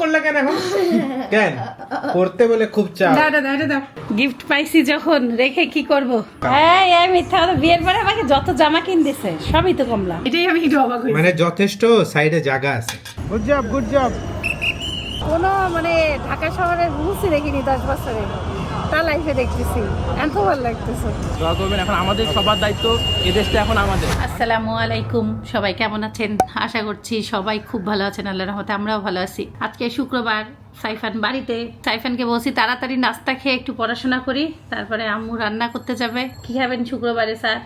করলে কেন এখন? কেন? করতে বলে খুব চাপ। দাও দাও দাও দাও গিফট পাইছি যখন রেখে কি করব? হ্যাঁ এই মিথ্যা কথা বিয়ের পরে আমাকে যত জামা কিন দিছে সবই তো কমলা। এটাই আমি একটু অবাক হই মানে যথেষ্ট সাইডে জায়গা আছে। গুড জব গুড জব কোনো মানে ঢাকা শহরে মুসি দেখিনি দশ বছরে। তা লাইফে দেখতেছি। এত ভালো লাগতেছে। দোয়া করবেন এখন আমাদের সবার দায়িত্ব এ দেশটা এখন আমাদের। আসসালামু আলাইকুম সবাই কেমন আছেন? আশা করছি সবাই খুব ভালো আছেন আল্লাহ রহমতে আমরাও ভালো আছি। আজকে শুক্রবার সাইফান বাড়িতে। সাইফানকে বলছি তাড়াতাড়ি নাস্তা খেয়ে একটু পড়াশোনা করি তারপরে আম্মু রান্না করতে যাবে। কি খাবেন শুক্রবারে স্যার?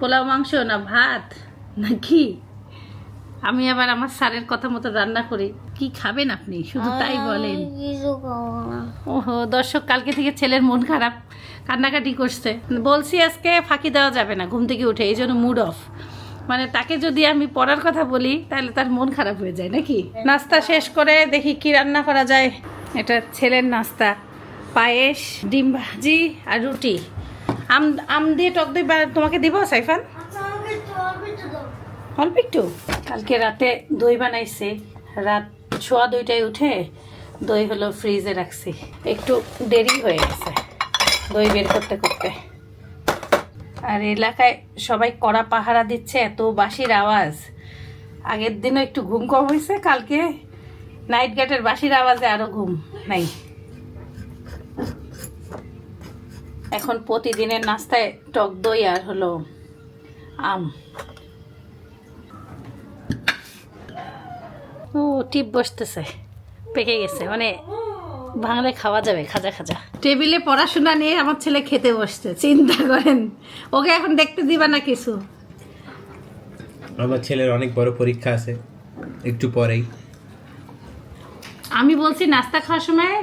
পোলাও মাংস না ভাত? না কি আমি আবার আমার স্যারের কথা মতো রান্না করি। কি খাবেন আপনি? শুধু তাই বলেন। ওহো দর্শক কালকে থেকে ছেলের মন খারাপ কান্নাকাটি করছে। বলছি আজকে ফাঁকি দেওয়া যাবে না ঘুম থেকে উঠে এই জন্য মুড অফ মানে তাকে যদি আমি পড়ার কথা বলি তাহলে তার মন খারাপ হয়ে যায় নাকি? নাস্তা শেষ করে দেখি কি রান্না করা যায়। এটা ছেলের নাস্তা। পায়েস ডিম ভাজি আর রুটি। আম আম দিয়ে টক দই তোমাকে দিব সাইফান? অল্প একটু? কালকে রাতে দই বানাইছে রাত ছোয়া দুইটায় উঠে দই হলো ফ্রিজে রাখছি। একটু দেরি হয়ে গেছে দই বের করতে করতে। আর এলাকায় সবাই কড়া পাহারা দিচ্ছে, এত বাঁশির আওয়াজ। আগের দিনও একটু ঘুম কম হয়েছে, কালকে নাইট গার্ডের বাঁশির আওয়াজে আরও ঘুম নাই। এখন প্রতিদিনের নাস্তায় টক দই আর হলো আম। ও টিপ বসতেছে পেকে গেছে মানে ভাঙলে খাওয়া যাবে খাজা খাজা। টেবিলে পড়াশোনা নিয়ে আমার ছেলে খেতে বসছে চিন্তা করেন। ওকে এখন দেখতে দিবা না কিছু? আমার ছেলের অনেক বড় পরীক্ষা আছে একটু পরেই। আমি বলছি নাস্তা খাওয়ার সময়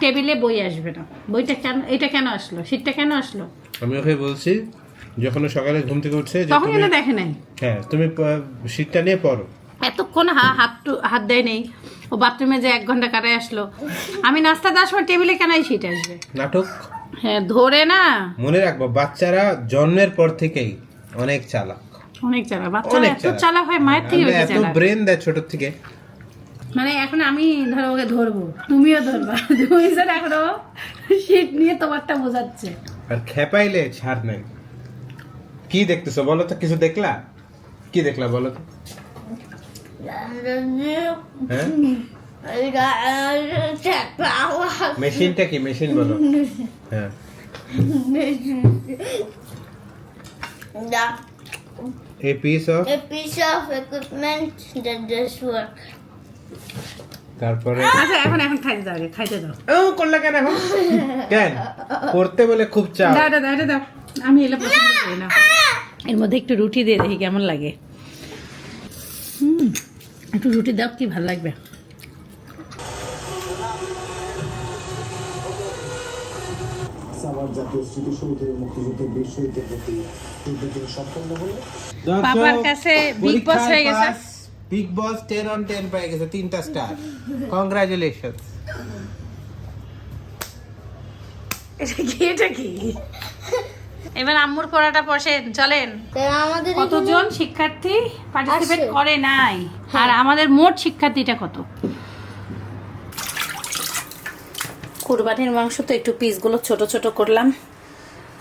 টেবিলে বই আসবে না। বইটা কেন এটা কেন আসলো? শীতটা কেন আসলো? আমি ওকে বলছি যখন সকালে ঘুম থেকে উঠছে তখন দেখে নাই হ্যাঁ তুমি শীতটা নিয়ে পড়ো। এতক্ষণ হা- হাত হাত দেয় নেই। ও বাথরুমে যে এক ঘণ্টা কাটায় আসলো। আমি নাস্তা দেওয়ার সময় টেবিলে কেন শীত আসবে? নাটক? হ্যাঁ ধরে না। মনে রাখব বাচ্চারা জন্মের পর থেকেই অনেক চালাক। অনেক চালাক। বাচ্চারা এত চালাক। হয় মায়ের থেকে বেশি এত ব্রেন দেয় ছোট থেকে। মানে এখন আমি ধরো ওকে ধরবো তুমিও ধরবা। দুইজন এখনও শীত নিয়ে তোমারটা বোঝাচ্ছে। আর খেপাইলে ছাড় নাই। কি দেখতেছো? বলো তো কিছু দেখলা? কি দেখলা বলো তো? হ্যাঁ মেশিনটা কি? মেশিন বলো। হ্যাঁ। A piece of a piece of equipment that does work. তারপরে? আচ্ছা এখন এখন খাইতে দাও রে, খাইতে দাও। ও করলে কেন এখন? কেন? করতে বলে খুব চাপ। দাও দাও দাও। আমি এলে পছন্দ করি না। এর মধ্যে একটু রুটি দিয়ে দেখি কেমন লাগে। একটু রুটি দাও কি ভালো লাগবে? বাবার কাছে বিগ বস হয়ে গেছে। Big boss ten on ten পেয়ে গেছে তিনটা স্টার কংগ্রাচুলেশন এটা কি এটা কি? এবার আম্মুর পড়াটা বসেন চলেন। আমাদের কতজন শিক্ষার্থী পার্টিসিপেট করে নাই? আর আমাদের মোট শিক্ষার্থীটা কত? কুরবানির মাংস তো একটু পিসগুলো ছোট ছোট করলাম।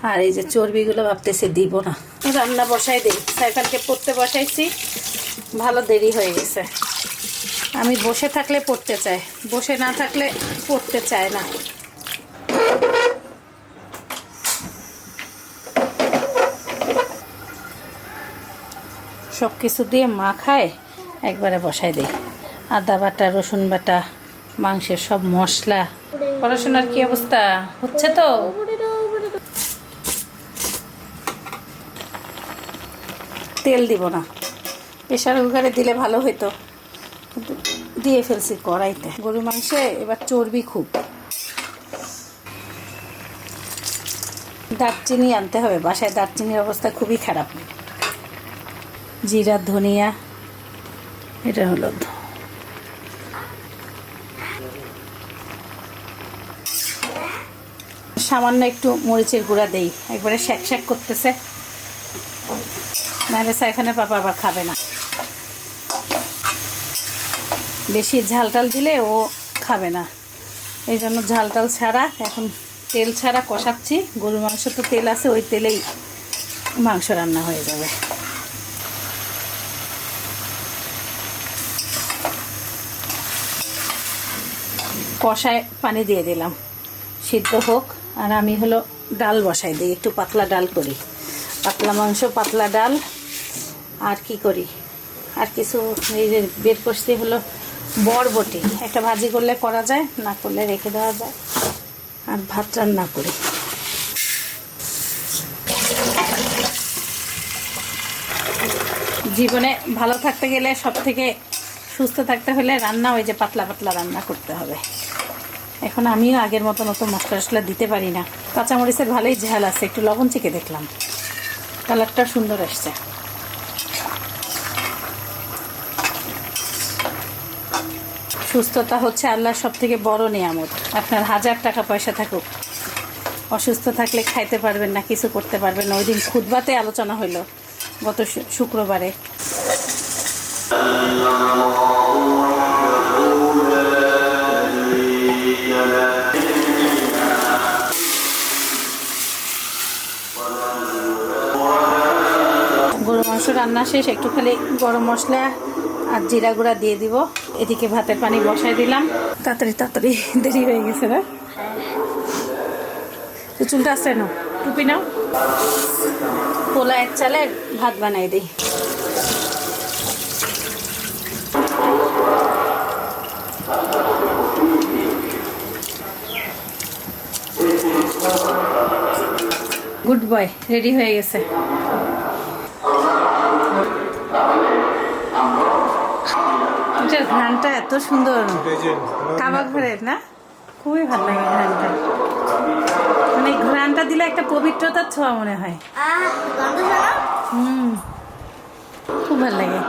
আর এই যে চর্বিগুলো ভাবতেছি দিব না। রান্না বসাই দিই। সাইকেলকে পড়তে বসাইছি। ভালো দেরি হয়ে গেছে। আমি বসে থাকলে পড়তে চাই বসে না থাকলে পড়তে চায় না। সব কিছু দিয়ে মাখায়, একবারে বসাই দিই। আদা বাটা, রসুন বাটা, মাংসের সব মশলা। পড়াশোনার কি অবস্থা? হচ্ছে তো? তেল দিব না। প্রেশার কুকারে দিলে ভালো হতো কিন্তু দিয়ে ফেলছি কড়াইতে। গরু মাংসে এবার চর্বি খুব। দারচিনি আনতে হবে। বাসায় দারচিনির অবস্থা খুবই খারাপ। জিরা, ধনিয়া। এটা হলো সামান্য একটু মরিচের গুঁড়া দেই। একবারে শ্যাক শ্যাক করতেছে। নাহলে এখানে পাপা আবার খাবে না। বেশি ঝাল টাল দিলে ও খাবে না। এই জন্য ঝাল টাল ছাড়া, এখন তেল ছাড়া কষাচ্ছি। গরুর মাংস তো তেল আছে, ওই তেলেই মাংস রান্না হয়ে যাবে। কষায় পানি দিয়ে দিলাম। সিদ্ধ হোক, আর আমি হলো ডাল বসাই দিই, একটু পাতলা ডাল করি। পাতলা মাংস, পাতলা ডাল, আর কি করি? আর কিছু এই যে বের করছি হলো বরবটি। একটা ভাজি করলে করা যায়, না করলে রেখে দেওয়া যায়। আর ভাত রান্না করি। জীবনে ভালো থাকতে গেলে সব থেকে সুস্থ থাকতে হলে রান্না, ওই যে পাতলা পাতলা রান্না করতে হবে। এখন আমিও আগের মতন অত মশলা টশলা দিতে পারি না। কাঁচামরিচের ভালোই ঝাল আছে, একটু লবণ চিকে দেখলাম। কালারটা সুন্দর আসছে। সুস্থতা হচ্ছে আল্লাহর সব থেকে বড় নিয়ামত। আপনার হাজার টাকা পয়সা থাকুক। অসুস্থ থাকলে খাইতে পারবেন না, কিছু করতে পারবেন না। ওই দিন খুদবাতে আলোচনা হইল গত শুক্রবারে। মাংস রান্না শেষ, একটু খালি গরম মশলা আর জিরা গুঁড়া দিয়ে দিব। এদিকে ভাতের পানি বসাই দিলাম। তাড়াতাড়ি তাড়াতাড়ি, দেরি হয়ে গেছে না? চুলটা আসছে না? টুপি নাও। পোলা এক চালে ভাত বানাই দিই। গুড বয়, রেডি হয়ে গেছে। এটার ঘ্রানটা এত সুন্দর। কাবা ঘরের না? খুবই ভালো লাগে ঘ্রানটা মানে ঘ্রানটা দিলে একটা পবিত্রতার ছোঁয়া মনে হয়। হুম খুব ভালো লাগে।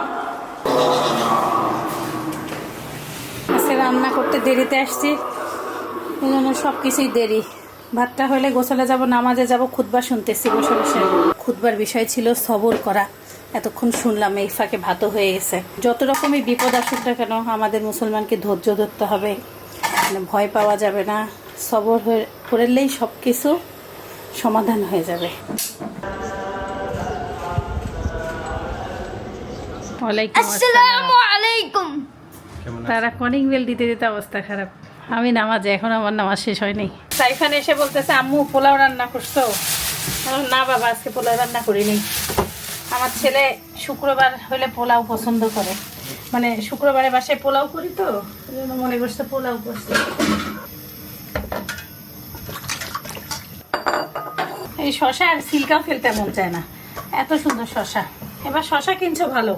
আজকে রান্না করতে দেরিতে আসছি। এই জন্য সব কিছুই দেরি। ভাতটা হলে গোসলে যাব নামাজে যাব খুতবা শুনতেছি বসে বসে। খুতবার বিষয় ছিল সবর করা। এতক্ষণ শুনলাম এই ফাঁকে ভাতও হয়ে গেছে। যত রকমই বিপদ আসুক না কেন আমাদের মুসলমানকে ধৈর্য ধরতে হবে। মানে ভয় পাওয়া যাবে না সবর হয়ে করলেই সব কিছু সমাধান হয়ে যাবে। ওয়ালাইকুম আসসালাম আলাইকুম। তারা কলিং বেল দিতে দিতে অবস্থা খারাপ। আমি নামাজে এখন আমার নামাজ শেষ হয়নি। সাইফান এসে বলতেছে আম্মু পোলাও রান্না করছ? না বাবা আজকে পোলাও রান্না করিনি। আমার ছেলে শুক্রবার হলে পোলাও পছন্দ করে। মানে শুক্রবারে বাসায় পোলাও করি তো মনে করছে পোলাও করছে এই শশা আর সিল্কাও ফেলতে মন চায় না। এত সুন্দর শশা। এবার শশা কিনছো ভালো।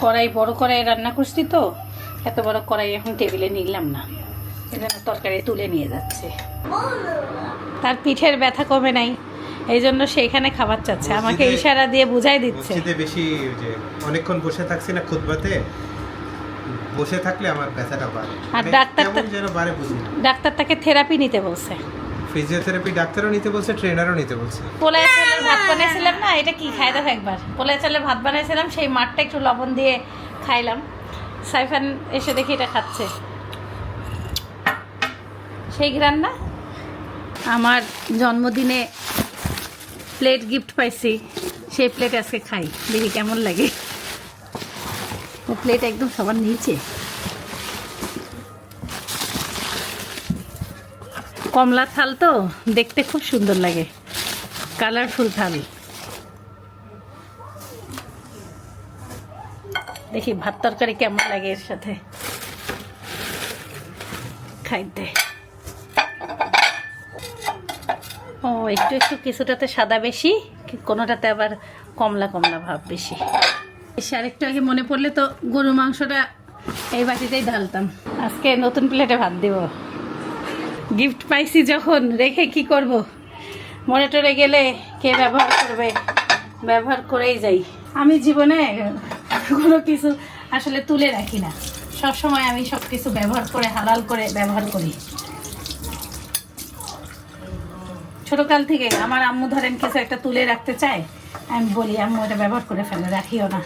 কড়াই বড় কড়াই রান্না করছি তো এত বড় কড়াই এখন টেবিলে নিলাম না। এজন্য তরকারি তুলে নিয়ে যাচ্ছে। তার পিঠের ব্যথা কমে নাই এই জন্য সেখানে খাবার চাচ্ছে আমাকে ইশারা দিয়ে বুঝাই দিচ্ছে। বেশি যে অনেকক্ষণ বসে থাকছি না খুতবাতে বসে থাকলে আমার ব্যথাটা বাড়ে। আর মানে ডাক্তার- ডাক্তার তাকে থেরাপি নিতে বলছে। ফিজিওথেরাপি ডাক্তারও নিতে বলছে, ট্রেনারও নিতে বলছে। পোলায় চালের ভাত বানাইছিলাম না, এটা কি, খাই দেখো একবার। পোলায় চালের ভাত বানাইছিলাম, সেই মাঠটা একটু লবণ দিয়ে খাইলাম। সাইফান এসে দেখি এটা খাচ্ছে। সেই ঘ্রান না? আমার জন্মদিনে প্লেট গিফট পাইছি, সেই প্লেট আজকে খাই, দেখি কেমন লাগে। প্লেট একদম সবার নিচে। কমলা থাল তো, দেখতে খুব সুন্দর লাগে। কালারফুল থাল। দেখি ভাত তরকারি কেমন লাগে এর সাথে। খাইতে। ও, একটু একটু কিছুটাতে সাদা বেশি, কোনোটাতে আবার কমলা কমলা ভাব বেশি। এসে আরেকটু আগে মনে পড়লে তো গরু মাংসটা এই বাটিতেই ঢালতাম। আজকে নতুন প্লেটে ভাত দিব। গিফট পাইছি যখন, রেখে কি করব? মরে টরে গেলে কে ব্যবহার করবে? ব্যবহার করেই যাই। আমি জীবনে কোনো কিছু আসলে তুলে রাখি না। সব সময় আমি সব কিছু ব্যবহার করে, হালাল করে ব্যবহার করি। ছোটকাল থেকে আমার আম্মু ধরেন কিছু একটা তুলে রাখতে চায়, আমি বলি, আম্মু, এটা ব্যবহার করে ফেলে, রাখিও না।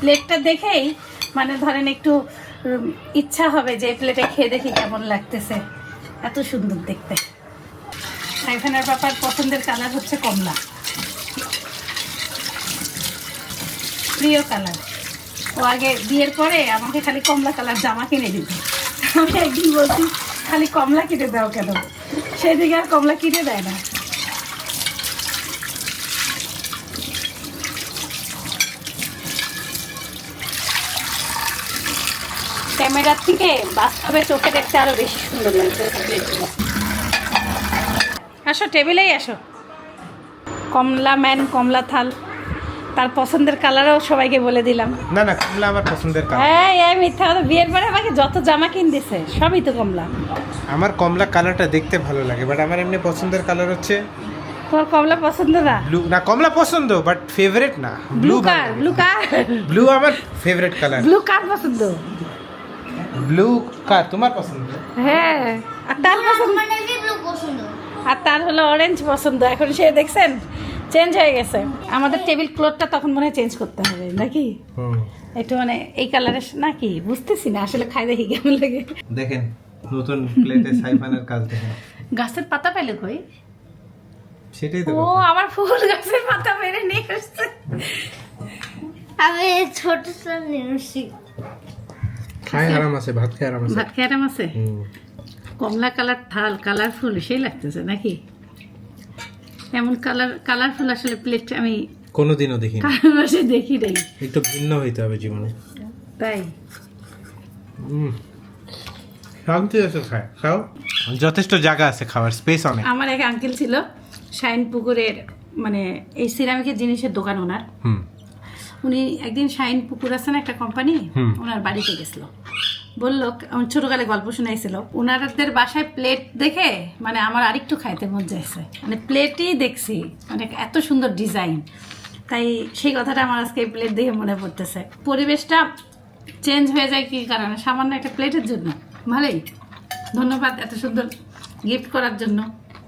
প্লেটটা দেখেই মানে ধরেন একটু ইচ্ছা হবে যে প্লেটে খেয়ে দেখি কেমন লাগতেছে। এত সুন্দর দেখতে। সাইফানের পাপার পছন্দের কালার হচ্ছে কমলা। প্রিয় কালার ও আগে বিয়ের পরে আমাকে খালি কমলা কালার জামা কিনে দিত। আমি একদিন বলছি, খালি কমলা কিনে দাও কেন? সেদিকে আর কমলা কিনে দেয় না। ক্যামেরার থেকে বাস্তবে চোখে দেখতে আরও বেশি সুন্দর লাগছে। আসো টেবিলেই আসো। কমলা ম্যান কমলা থাল। তার পছন্দের কালারও সবাইকে বলে দিলাম। না না কমলা আমার পছন্দের কালার। হ্যাঁ এই মিথ্যা কথা। বিয়ের পরে আমাকে যত জামা কিন দিছে সবই তো কমলা। আমার কমলা কালারটা দেখতে ভালো লাগে বাট আমার এমনি পছন্দের কালার হচ্ছে তোমার কমলা পছন্দ না? ব্লু না কমলা পছন্দ বাট ফেভারিট না। Blue car blue car blue আমার ফেভারিট কালার ব্লু কার পছন্দ। Blue car? তোমার পছন্দ? হ্যাঁ। আর তার পছন্দ? আর তার হলো অরেঞ্জ পছন্দ। এখন সে দেখছেন চেঞ্জ হয়ে গেছে। আমাদের টেবিল ক্লথটা তখন মনে হয় চেঞ্জ করতে হবে নাকি? একটু মানে এই কালারের নাকি? বুঝতেছি না আসলে খাই দেখি কেমন লাগে। দেখেন নতুন প্লেটে সাইফানের কাজ দেখেন। গাছের পাতা পেলে কই? সেটাই তো ও আমার ফুল গাছের পাতা মেরে নিয়ে আসছে। আমি ছোট ছোট নিউসি খায় আরাম আছে ভাত খায় আরাম আছে। ভাত খেয়ে আরাম আছে? কমলা কালার থাল কালারফুল সেই লাগতেছে নাকি? এমন কালার কালারফুল আসলে প্লেট আমি কোনোদিনও দেখিনি। কারোর বাসায় দেখি নাই। একটু ভিন্ন হইতে হবে জীবনে। তাই? শান্তি আছে খায়। খাও। যথেষ্ট জায়গা আছে খাওয়ার স্পেস অনেক। আমার এক আঙ্কেল ছিল শাইন পুকুরের মানে এই সিরামিকের জিনিসের দোকান ওনার। হুম। উনি একদিন শাইন পুকুর আছে না একটা কোম্পানি। ওনার বাড়িতে গেছিল। বলল ছোটকালে গল্প শুনাইছিল ওনাদের বাসায় প্লেট দেখে মানে আমার আরেকটু খাইতে মন চাইছে। মানে প্লেটই দেখছি মানে এত সুন্দর ডিজাইন তাই সেই কথাটা আমার আজকে প্লেট দেখে মনে পড়তেছে। পরিবেশটা চেঞ্জ হয়ে যায় কি কারণে? সামান্য একটা প্লেটের জন্য। ভালোই। ধন্যবাদ এত সুন্দর গিফট করার জন্য।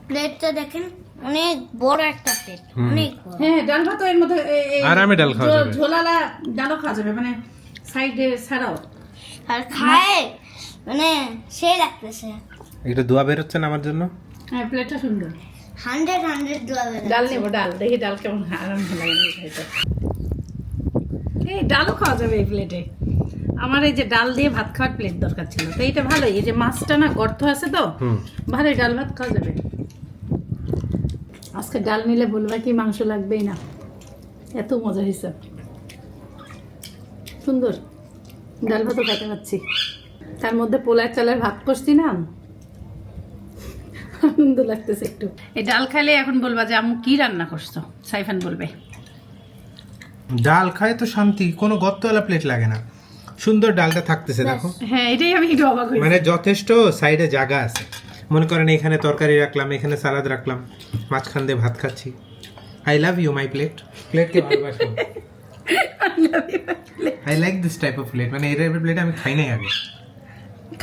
প্লেটটা দেখেন। অনেক বড় একটা প্লেট অনেক বড়। হ্যাঁ ডাল ভাতও এর মধ্যে আরামে ডাল খাওয়া যাবে। ঝোলালা ডালও খাওয়া যাবে মানে সাইডে ছাড়াও আর খায় মানে সেই লাগতেছে একটু দোয়া বেরোচ্ছে না আমার জন্য? হ্যাঁ প্লেটটা সুন্দর। হান্ড্রেড হান্ড্রেড দেওয়া ডাল নেব ডাল। দেখি ডাল কেমন আরাম লাগে এই ডালও খাওয়া যাবে এই প্লেটে। আমার এই যে ডাল দিয়ে ভাত খাওয়ার প্লেট দরকার ছিল। তো এইটা ভালোই এই যে মাছটা না গর্ত আছে তো ভালোই ডাল ভাত খাওয়া যাবে। আজকে ডাল নিলে বলবা কি মাংস লাগবেই না। এত মজা হয়েছে। সুন্দর। ডাল ভাতও খেতে পাচ্ছি। তার মধ্যে পোলার চালের ভাত করছি না আনন্দ লাগতেছে একটু। এই ডাল খাইলে এখন বলবা যে আম্মু কি রান্না করছ? সাইফান বলবে। ডাল খায় তো শান্তি কোনো গর্তওয়ালা প্লেট লাগে না। সুন্দর ডালটা থাকতেছে দেখো। হ্যাঁ এটাই আমি একটু অবাক হই মানে যথেষ্ট সাইডে জায়গা আছে। মনে করেন এখানে তরকারি রাখলাম এখানে সালাদ রাখলাম মাঝখান দিয়ে ভাত খাচ্ছি। I love you my plate প্লেটকে ভালোবাসি। I like this type of plate মানে এই টাইপের প্লেট আমি খাই নাই আগে।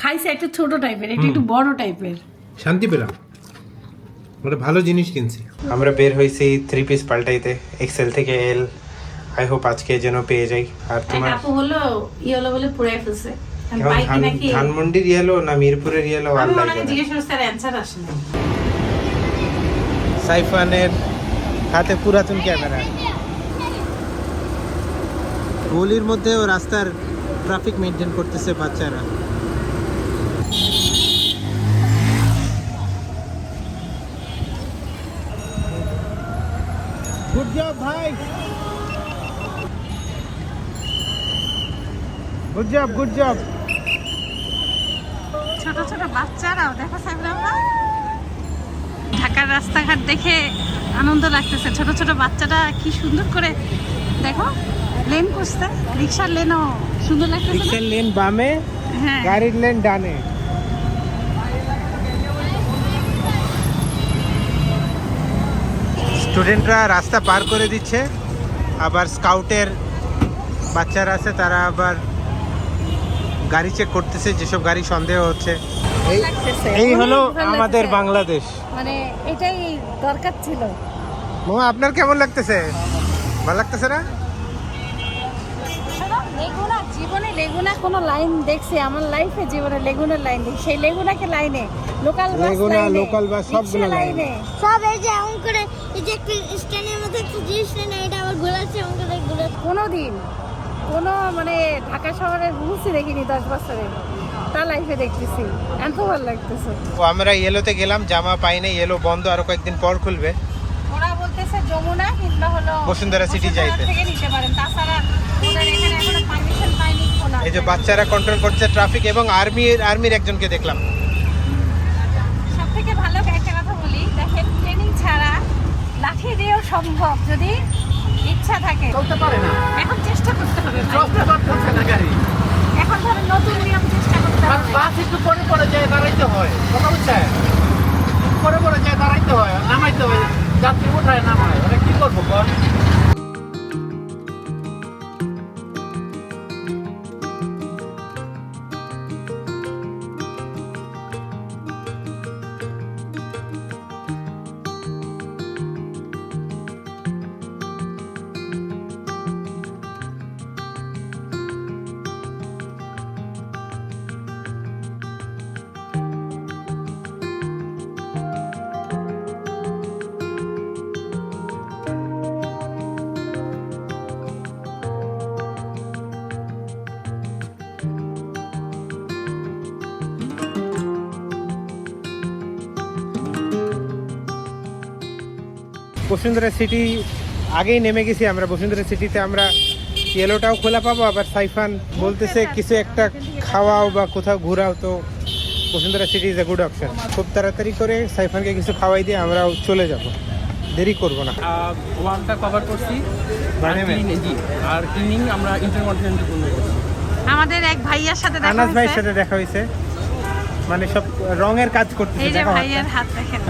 খাইছে একটা ছোট টাইপের এটা একটু বড় টাইপের শান্তি পেলাম। ওটা ভালো জিনিস কিনছি। আমরা বের হয়েছি থ্রি পিস পাল্টাইতে এক্সেল থেকে এল আই হোপ আজকে যেন পেয়ে যাই। আর তোমার? আপু হলো ইয়েলো বলে পুরাই ফেলছে। ধানমন্ডির ইয়েলো না মিরপুরের ইয়েলো সাইফানের হাতে পুরাতন ক্যামেরা। গলির মধ্যে ও রাস্তার ট্রাফিক মেনটেন করতেছে বাচ্চারা। গুড জব ভাই। গুড জব গুড জব ছোট ছোট বাচ্চারাও দেখো সাইবরা ঢাকার রাস্তাঘাট দেখে আনন্দ লাগতেছে। ছোট ছোট বাচ্চারা কি সুন্দর করে দেখো লেন করছে রিক্সার লেনও সুন্দর লাগতেছে রিক্সার লেন বামে হ্যাঁ। গাড়ির লেন ডানে। স্টুডেন্টরা রাস্তা পার করে দিচ্ছে। আবার স্কাউটের বাচ্চারা আছে তারা আবার গাড়ি চেক করতেছে যেসব গাড়ি সন্দেহ হচ্ছে। এই। হলো আমাদের বাংলাদেশ। মানে এটাই দরকার ছিল। মামা আপনার কেমন লাগতেছে? ভালো লাগতেছে না? লেগুনা জীবনে লেগুনা কোনো লাইন দেখছি আমার লাইফে জীবনে লেগুনার লাইন দেখি সেই লেগুনাকে লাইনে লোকাল বাস লেগুনা, লোকাল বাস সবগুলো লাইনে। সব এই যে এমন করে এই যে একটা স্ট্যান্ডের মধ্যে একটা জিনিস নেই এটা আবার ঘোরাচ্ছে এমন করে ঘোরাচ্ছে। কোনো দিন কোনো মানে ঢাকা শহরের রুলসই দেখিনি দশ বছরে। তা লাইফে দেখতেছি। এত ভালো লাগতেছে। ও আমরা ইয়েলোতে গেলাম জামা পাই না ইয়েলো বন্ধ আরও কয়েকদিন পর খুলবে। ওরা বলতেছে যমুনা কিংবা হলো বসুন্ধরা সিটি যাইতে। থেকে নিতে পারেন। তাছাড়া ওদের এখানে এখনও পারমিশন পাইনি খোলা এই যে বাচ্চারা কন্ট্রোল করছে ট্রাফিক এবং আর্মির আর্মির একজনকে দেখলাম। সব থেকে ভালো একটা কথা বলি দেখেন ট্রেনিং ছাড়া লাঠি দিয়েও সম্ভব। যদি ইচ্ছা থাকে। চলতে পারে না। এখন চেষ্টা করতে হবে। চলতে পারতেছে না গাড়ি। এখন ধরেন নতুন নিয়ম চেষ্টা করতে হবে। বাস একটু পরে পরে যায় দাঁড়াইতে হয়। কথা বুঝছেন? পরে পরে যায় দাঁড়াইতে হয় নামাইতে হয়। যাত্রী উঠায় নামায়। মানে কি করব বল? বসুন্ধরা সিটি আগেই নেমে গেছি আমরা। বসুন্ধরা সিটিতে আমরা ইয়েলোটাও খোলা পাবো আবার সাইফান বলতেছে কিছু একটা খাওয়াও বা কোথাও ঘোরাও তো Bashundhara city is a good option খুব তাড়াতাড়ি করে সাইফানকে কিছু খাওয়াই দিয়ে আমরাও চলে যাব। দেরি করব না। ওয়ানটা কভার করছি। আর ক্লিনিং আমরা ইন্টারকন্টিনেন্টাল পূর্ণ করছি। আমাদের এক ভাইয়ার সাথে দেখা আনাস ভাইয়ের হয়েছে। সাথে দেখা হয়েছে। মানে সব রঙের কাজ করতেছে এই যে ভাইয়ের হাত দেখেন।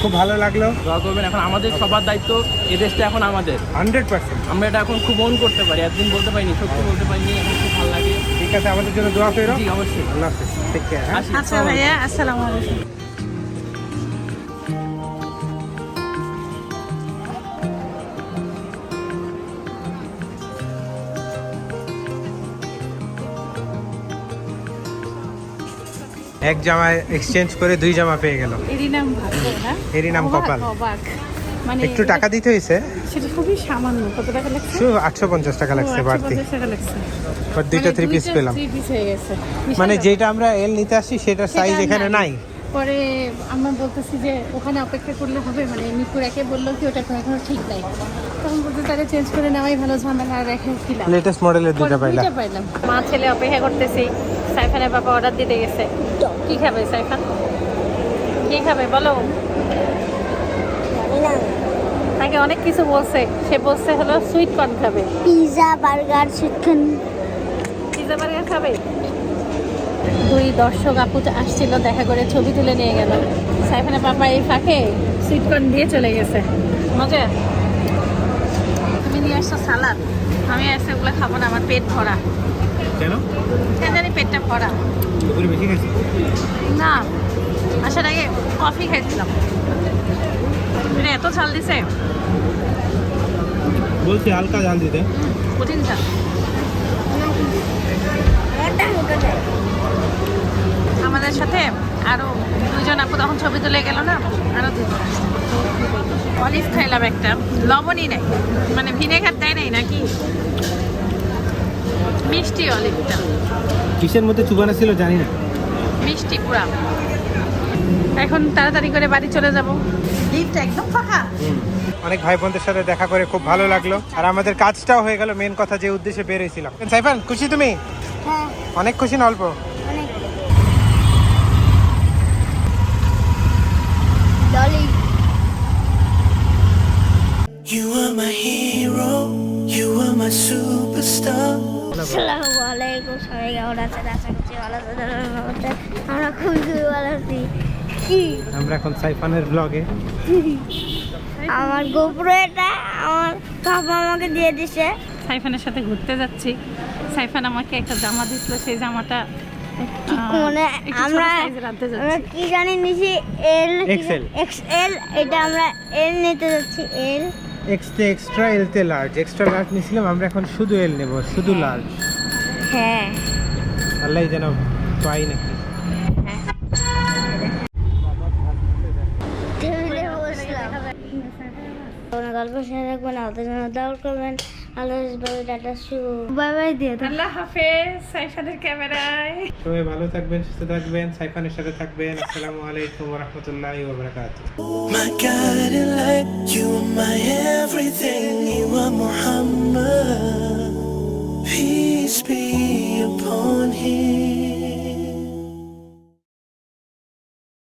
খুব ভালো লাগল। দোয়া করবেন এখন আমাদের সবার দায়িত্ব এই দেশটা এখন আমাদের। Hundred percent. আমরা এটা এখন খুব অন করতে পারি একদিন বলতে পারিনি সত্যি বলতে পারিনি এখন খুব ভালো লাগে। ঠিক আছে আমাদের জন্য দোয়া করো। জি অবশ্যই। আল্লাহ হাফেজ। ঠিক কেয়ার আচ্ছা ভাইয়া আসসালামু আলাইকুম। এক জামা এক্সচেঞ্জ করে দুই জামা পেয়ে গেল। এরই নাম হ্যাঁ? এরই নাম কপাল। মানে একটু টাকা দিতে হয়েছে? সেটা খুবই সামান্য। কত টাকা লাগছে? শুধু আটশো পঞ্চাশ টাকা লাগছে ও, 150 বাড়তি টাকা লাগছে। বাট দুইটা মানে থ্রি পিস পেলাম। থ্রি পিস বিশাল মানে যেটা আমরা এল নিতে আসছি সেটা সাইজ এখানে নাই। পরে আমরা বলতেছি যে ওখানে অপেক্ষা করলে হবে মানে মিরপুর একে বলল কি ওটা তো এখনও ঠিক নাই। তখন বলতে তাহলে চেঞ্জ করে নেওয়াই ভালো ঝামেলা আর রেখে লেটেস্ট মডেলের দুইটা পাইলাম। মা ছেলে অপেক্ষা করতেছি। সাইফানের বাবা অর্ডার দিতে গেছে। কি খাবে সাইফান? কি খাবে বলো? তাকে অনেক কিছু বলছে। সে বলছে হলো সুইট কর্ন খাবে। Pizza burger chicken pizza burger খাবে? দুই দর্শক আপু আসছিল দেখা করে ছবি তুলে নিয়ে গেল। সাইফানের পাপা এই ফাঁকে সুইট কর্ন দিয়ে চলে গেছে। মজা? তুমি সালাদ। আমি আসছে ওগুলো খাব না আমার পেট ভরা। কেন? কেন জানি পেটটা ভরা। না আসার আগে কফি খাইছিলাম। এত ঝাল দিছে। বলছি হালকা ঝাল দিতে। কঠিন ঝাল। আমাদের সাথে আরও দুজন আপু তখন ছবি তুলে গেল না? আরও দুজন। অলিভ খাইলাম একটা। লবণই নাই। মানে ভিনেগার দেয় নাই নাকি? মিষ্টি অলিভটা। কিসের মধ্যে চুবানা ছিল জানি না। মিষ্টি পুরা। এখন তাড়াতাড়ি করে বাড়ি চলে যাব। লিফট একদম ফাঁকা। অনেক ভাই বোনদের সাথে দেখা করে খুব ভালো লাগল। আর আমাদের কাজটাও হয়ে গেল মেন কথা যে উদ্দেশ্যে বেরিয়েছিলাম সাইফান খুশি তুমি? হ্যাঁ। অনেক খুশি না অল্প? কেমন আছেন আশা করছি ভালো আছেন আমরা খুবই খুবই ভালো আছি। কি? আমরা এখন সাইফানের ব্লগে আমার গোপুর এটা আমার বাবা আমাকে দিয়ে দিছে। সাইফানের সাথে ঘুরতে যাচ্ছি। সাইফান আমাকে একটা জামা দিছিল সেই জামাটা মানে আমরা কি জানি নিছি? এল এক্সএল এটা আমরা এল নিতে যাচ্ছি এল এক্সট্রা এলতে লার্জ এক্সট্রা লার্জ নিয়েছিলাম আমরা এখন শুধু এল নেব শুধু লার্জ হ্যাঁ। আল্লাহ যেন পাই নাকি। গল্প শেয়ার রাখবেন আমাদের জন্য করবেন। আল্লাহ বাই দিয়ে আল্লাহ হাফেজ ক্যামেরায়। সবাই ভালো থাকবেন সুস্থ থাকবেন সাইফানের সাথে থাকবেন। আসসালামু আলাইকুম ওয়া রাহমাতুল্লাহি ওয়া peace be upon him.